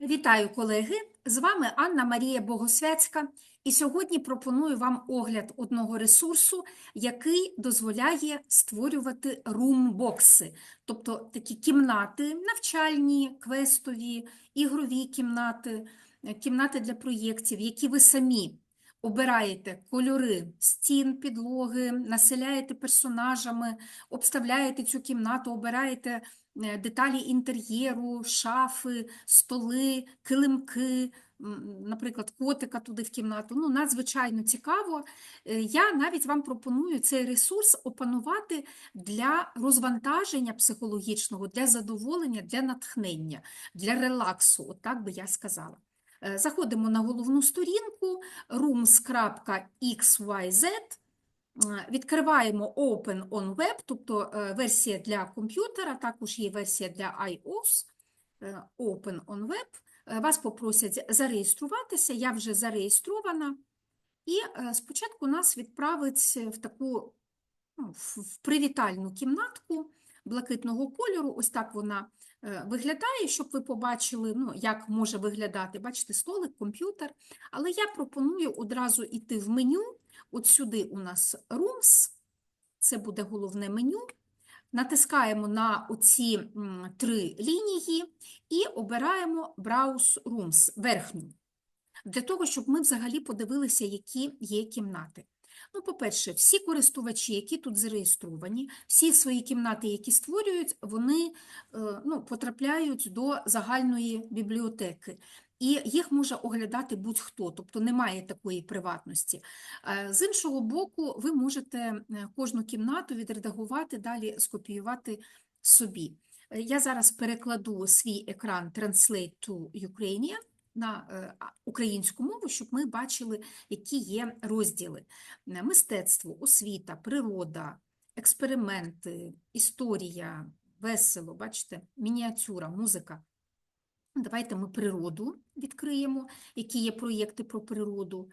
Вітаю, колеги! З вами Анна Марія Богосвяцька, і сьогодні пропоную вам огляд одного ресурсу, який дозволяє створювати румбокси, тобто такі кімнати навчальні, квестові, ігрові кімнати, е, кімнати для проєктів, які ви самі обираєте кольори стін, підлоги, населяєте персонажами, обставляєте цю кімнату, обираєте деталі інтер'єру, шафи, столи, килимки, наприклад, котика туди в кімнату. Ну, надзвичайно цікаво. Е, Я навіть вам пропоную цей ресурс опанувати для розвантаження психологічного, для задоволення, для натхнення, для релаксу, от так би я сказала. Е, Заходимо на головну сторінку rooms.xyz, е, відкриваємо Open on Web, тобто е, версія для комп'ютера, також є версія для iOS, е, Open on Web. Е, Вас попросять зареєструватися, я вже зареєстрована. І е, спочатку нас відправить в таку ну, в привітальну кімнатку блакитного кольору. Ось так вона е, виглядає, щоб ви побачили, ну, як може виглядати. Бачите, столик, комп'ютер. Але я пропоную одразу йти в меню. От сюди у нас Rooms, це буде головне меню. Натискаємо на оці три лінії і обираємо Browse Rooms, верхню, для того, щоб ми взагалі подивилися, які є кімнати. Ну, по-перше, всі користувачі, які тут зареєстровані, всі свої кімнати, які створюють, вони е, ну, потрапляють до загальної бібліотеки. І їх може оглядати будь-хто, тобто немає такої приватності. Е, З іншого боку, ви можете е, кожну кімнату відредагувати, далі скопіювати собі. Е, Я зараз перекладу свій екран Translate to Ukrainian на українську мову, щоб ми бачили, які є розділи. Мистецтво, освіта, природа, експерименти, історія, весело, бачите, мініатюра, музика. Давайте ми природу відкриємо, які є проєкти про природу.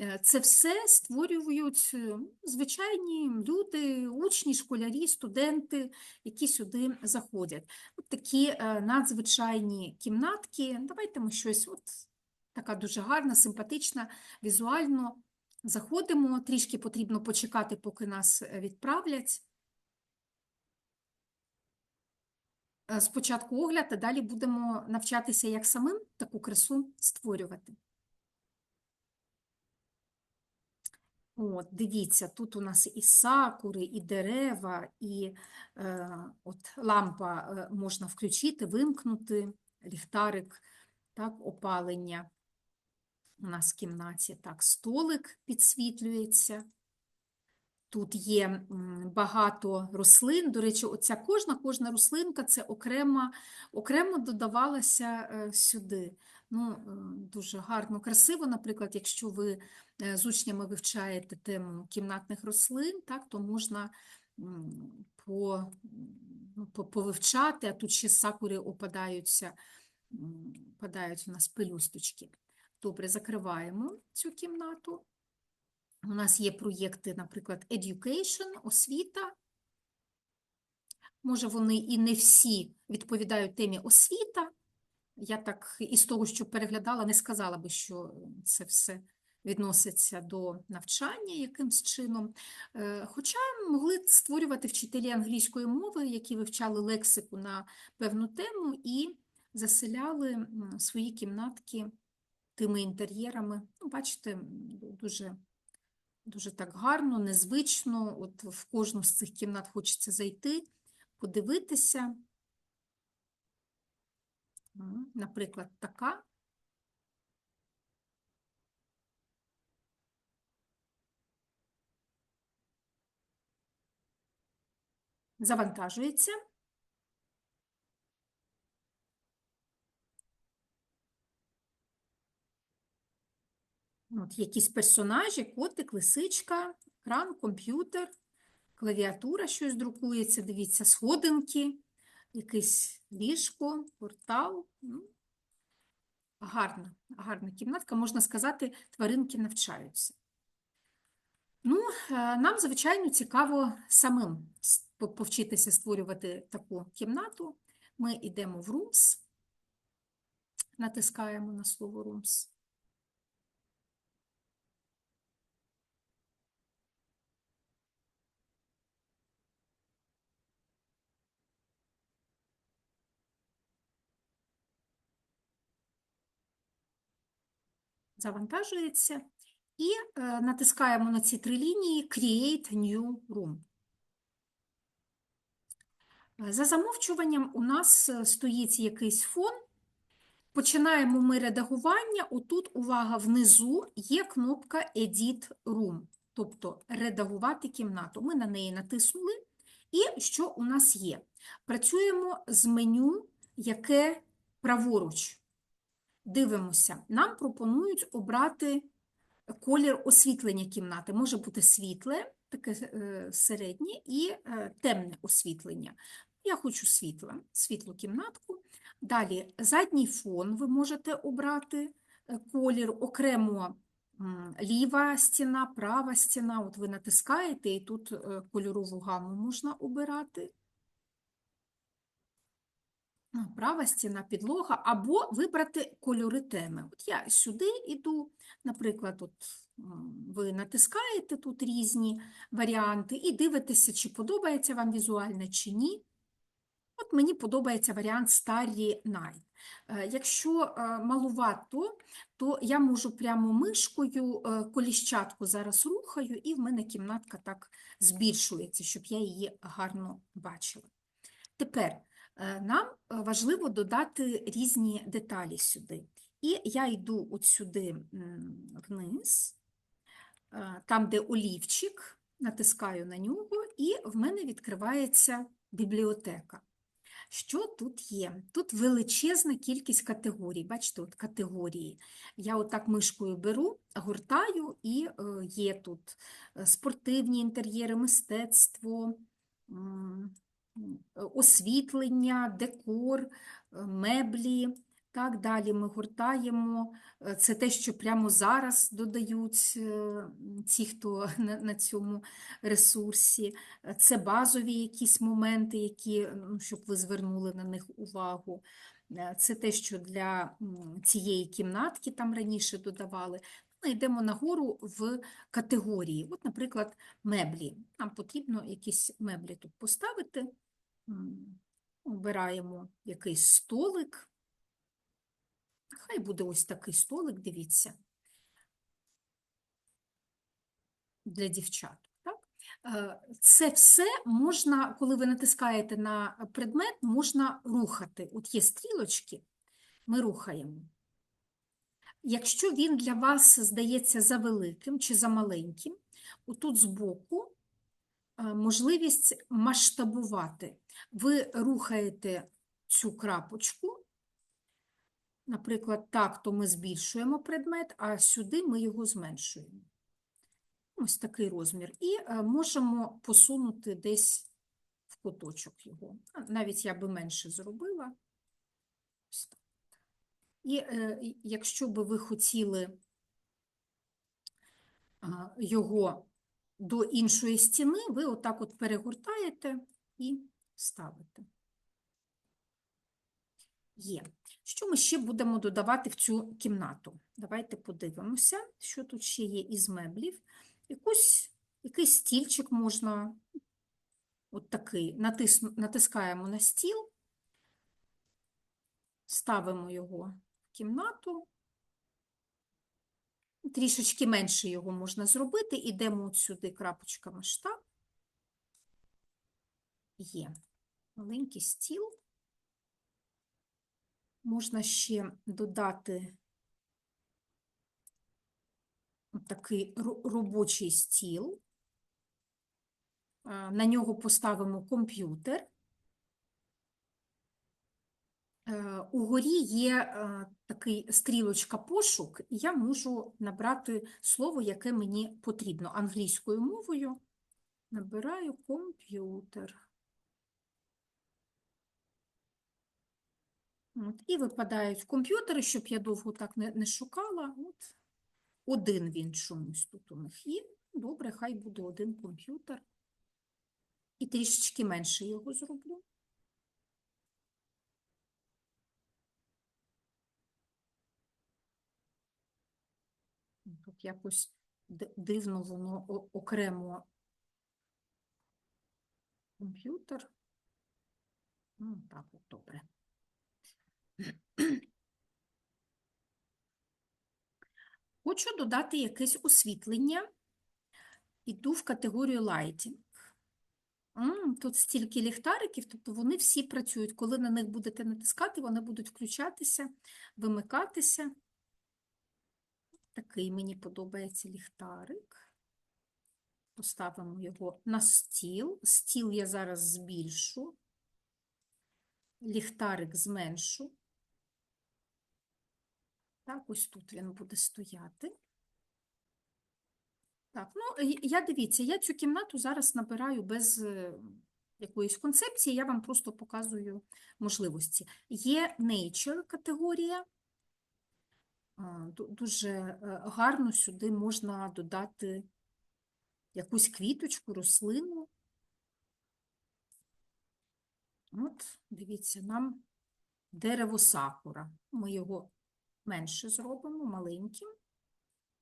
Е, Це все створюють е, звичайні люди, учні, школярі, студенти, які сюди заходять. Такі е, надзвичайні кімнатки. Давайте ми щось, от така дуже гарна, симпатична, візуально заходимо. Трішки потрібно почекати, поки нас відправлять. Е, Спочатку огляд, а далі будемо навчатися, як самим таку красу створювати. От, дивіться, тут у нас і сакури, і дерева, і е, от лампа е, можна включити, вимкнути, ліхтарик, так, опалення. У нас в кімнаті так, столик підсвітлюється. Тут є багато рослин. До речі, оця кожна кожна рослинка це окрема, окремо додавалася е, сюди. Ну, е, дуже гарно, красиво, наприклад, якщо ви е, з учнями вивчаєте тему кімнатних рослин, так, то можна по, ну, по- повивчати, а тут ще сакури опадаються, м, падають у нас пелюсточки. Добре, закриваємо цю кімнату. У нас є проєкти, наприклад, education, освіта. Може, вони і не всі відповідають темі освіта. Я так із того, що переглядала, не сказала би, що це все відноситься до навчання якимсь чином. Е, Хоча могли створювати вчителі англійської мови, які вивчали лексику на певну тему і заселяли свої кімнатки тими інтер'єрами. Ну, бачите, дуже Дуже так гарно, незвично. От в кожну з цих кімнат хочеться зайти, подивитися. Наприклад, така. Завантажується. От якісь персонажі, котик, лисичка, екран, комп'ютер, клавіатура щось друкується, дивіться, сходинки, якесь ліжко, портал. Ну, Гарна, гарна кімнатка, можна сказати, тваринки навчаються. Ну, е, нам, звичайно, цікаво самим повчитися створювати таку кімнату. Ми йдемо в Rooms, натискаємо на слово rooms. Завантажується. І е, натискаємо на ці три лінії Create New Room. Е, За замовчуванням у нас е, стоїть якийсь фон. Починаємо ми редагування. Отут, увага, внизу є кнопка Edit Room, тобто редагувати кімнату. Ми на неї натиснули. І що у нас є? Працюємо з меню, яке праворуч. Дивимося. Нам пропонують обрати колір освітлення кімнати. Може бути світле, таке е, середнє, і е, темне освітлення. Я хочу світле, світлу кімнатку. Далі задній фон ви можете обрати е, колір, окремо ліва стіна, права стіна. От ви натискаєте, і тут кольорову гаму можна обирати. Права стіна, підлога, або вибрати кольори теми. От я сюди йду, наприклад, от ви натискаєте тут різні варіанти і дивитеся, чи подобається вам візуально, чи ні. От мені подобається варіант Starry Night. Е, Якщо е, малувато, то я можу прямо мишкою е, коліщатку зараз рухаю, і в мене кімнатка так збільшується, щоб я її гарно бачила. Тепер нам е, важливо додати різні деталі сюди. І я йду от сюди вниз, е, там, де олівчик, натискаю на нього, і в мене відкривається бібліотека. Що тут є? Тут величезна кількість категорій. Бачите, от категорії. Я отак мишкою беру, гортаю, і е, є тут е, спортивні інтер'єри, мистецтво, освітлення, декор, е, меблі. Так, далі ми гуртаємо. Е, Це те, що прямо зараз додають е, ті, хто на, цьому ресурсі. Е, Це базові якісь моменти, які, ну, щоб ви звернули на них увагу. Е, Це те, що для цієї кімнатки там раніше додавали. Ми йдемо нагору в категорії. От, наприклад, меблі. Нам потрібно якісь меблі тут поставити. Обираємо якийсь столик. Хай буде ось такий столик, дивіться, для дівчат. Е, Це все можна, коли ви натискаєте на предмет, можна рухати. От є стрілочки, ми рухаємо. Якщо він для вас здається завеликим чи замаленьким, отут збоку можливість масштабувати. Ви рухаєте цю крапочку, Наприклад, так, то ми збільшуємо предмет, а сюди ми його зменшуємо. Ось такий розмір. І е, можемо посунути десь в куточок його. Навіть я би менше зробила. І е, якщо би ви хотіли його до іншої стіни, ви отак от перегортаєте і ставите. Є. Що ми ще будемо додавати в цю кімнату? Давайте подивимося, що тут ще є із меблів. Якусь, якийсь стільчик можна, от такий, натисну, натискаємо на стіл, ставимо його в кімнату. Трішечки менше його можна зробити. Ідемо от сюди крапочка масштаб. Є маленький стіл. Можна ще додати такий робочий стіл. На нього поставимо комп'ютер. Е, Угорі є е, такий стрілочка пошук, і я можу набрати слово, яке мені потрібно англійською мовою. Набираю комп'ютер. От, і випадають комп'ютери, щоб я довго так не, не шукала. От, один він чомусь тут у них є. Добре, хай буде один комп'ютер. І трішечки менше його зроблю. Тут якось дивно воно окремо комп'ютер. Ну, так, от добре. Хочу додати якесь освітлення. Іду в категорію Lighting. Тут стільки ліхтариків, тобто вони всі працюють. Коли на них будете натискати, вони будуть включатися, вимикатися. Такий мені подобається ліхтарик. Поставимо його на стіл. Стіл я зараз збільшу. Ліхтарик зменшу. Так, ось тут він буде стояти. Так, ну я дивіться, я цю кімнату зараз набираю без е, якоїсь концепції, я вам просто показую можливості. Є nature категорія. Дуже е, гарно сюди можна додати якусь квіточку, рослину. От, дивіться, нам дерево сакура. Ми його менше зробимо, маленьким.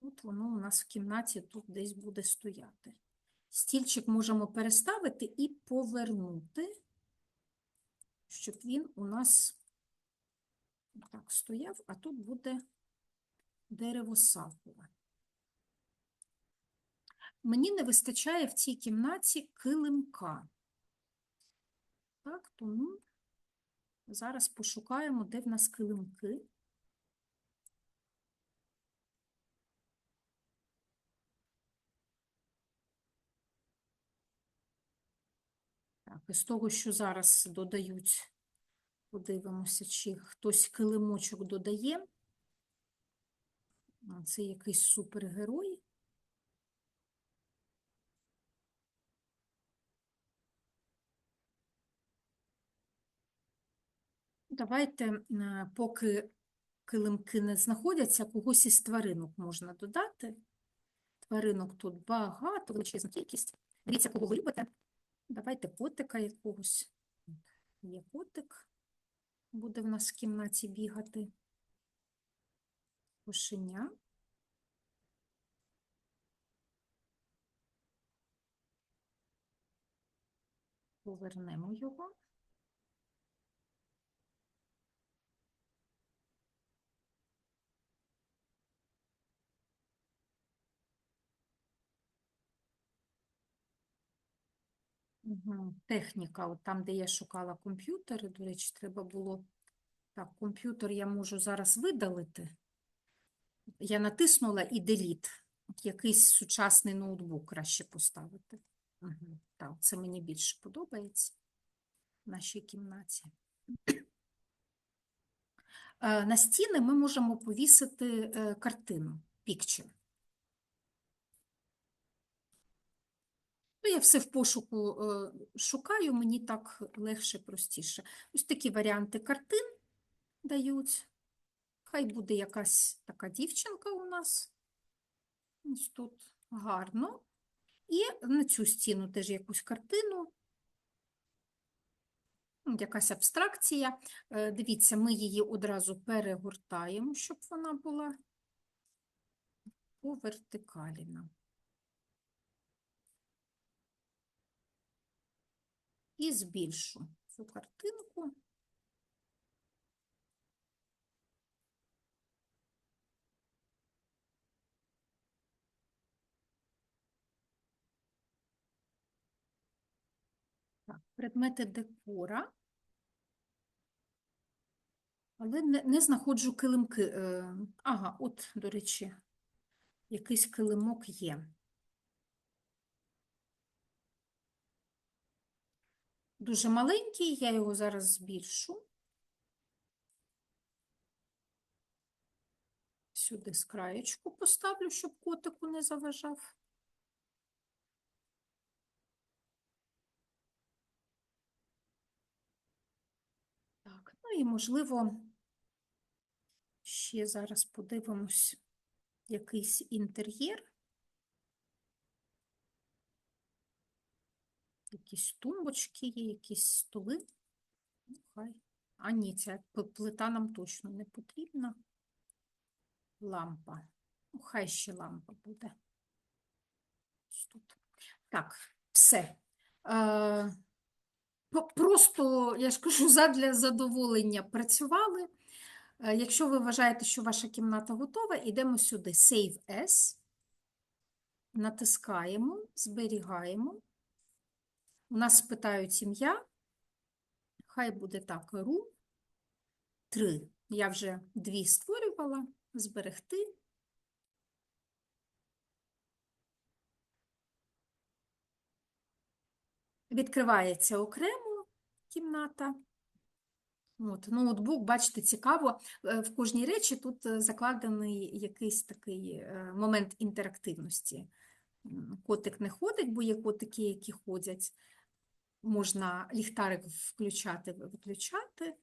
От воно у нас в кімнаті тут десь буде стояти. Стільчик можемо переставити і повернути, щоб він у нас так стояв, а тут буде дерево сакура. Мені не вистачає в цій кімнаті килимка. Так, тому зараз пошукаємо, де в нас килимки. Так, із того, що зараз додають, подивимося, чи хтось килимочок додає. Це якийсь супергерой. Давайте, е, поки килимки не знаходяться, когось із тваринок можна додати. Тваринок тут багато, величезна кількість. Дивіться, кого ви любите. Давайте котика якогось. Є котик, буде в нас в кімнаті бігати. Кошеня. Повернемо його. Техніка, от там, де я шукала комп'ютери, до речі, треба було. Так, комп'ютер я можу зараз видалити. Я натиснула і delete. Якийсь сучасний ноутбук краще поставити. Мгм. Так, це мені більше подобається в нашій кімнаті. Е, На стіни ми можемо повісити е, картину, picture. Ну, я все в пошуку е, шукаю, мені так легше, простіше. Ось такі варіанти картин дають. Хай буде якась така дівчинка у нас. Ось тут гарно. І на цю стіну теж якусь картину. Ну, Якась абстракція. Е, Дивіться, ми її одразу перегортаємо, щоб вона була по вертикалі. нам. І збільшу цю картинку. Предмети декора. Але не, не знаходжу килимки. Е, Ага, от, до речі, якийсь килимок є. Дуже маленький, я його зараз збільшу. Сюди з краєчку поставлю, щоб котику не заважав. Так, ну і можливо, ще зараз подивимось якийсь інтер'єр. Якісь тумбочки є, якісь столи. Ну, хай. А ні, ця плита нам точно не потрібна. Лампа. Ну, Хай ще лампа буде. Тут. Так, все. Е, Просто, я ж кажу, задля задоволення працювали. Е, Якщо ви вважаєте, що ваша кімната готова, йдемо сюди. Save as. Натискаємо, зберігаємо. У нас спитають ім'я. Хай буде так, room 3. Я вже дві створювала. Зберегти. Відкривається окремо кімната. От, ноутбук, бачите, цікаво. е, В кожній речі тут е, закладений якийсь такий е, момент інтерактивності. Котик не ходить, бо є котики, які ходять. Можна ліхтарик включати, виключати.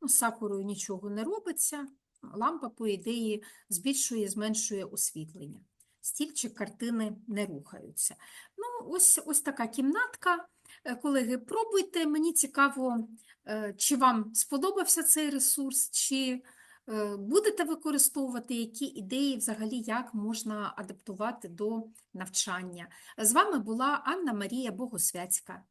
Ну, сакурою нічого не робиться. Лампа, по ідеї, збільшує, зменшує освітлення. Стільчик картини не рухаються. Ну, ось, ось така кімнатка. Е, Колеги, пробуйте. Мені цікаво, е, чи вам сподобався цей ресурс, чи е, будете використовувати які ідеї взагалі, як можна адаптувати до навчання. З вами була Анна Марія Богосвяцька.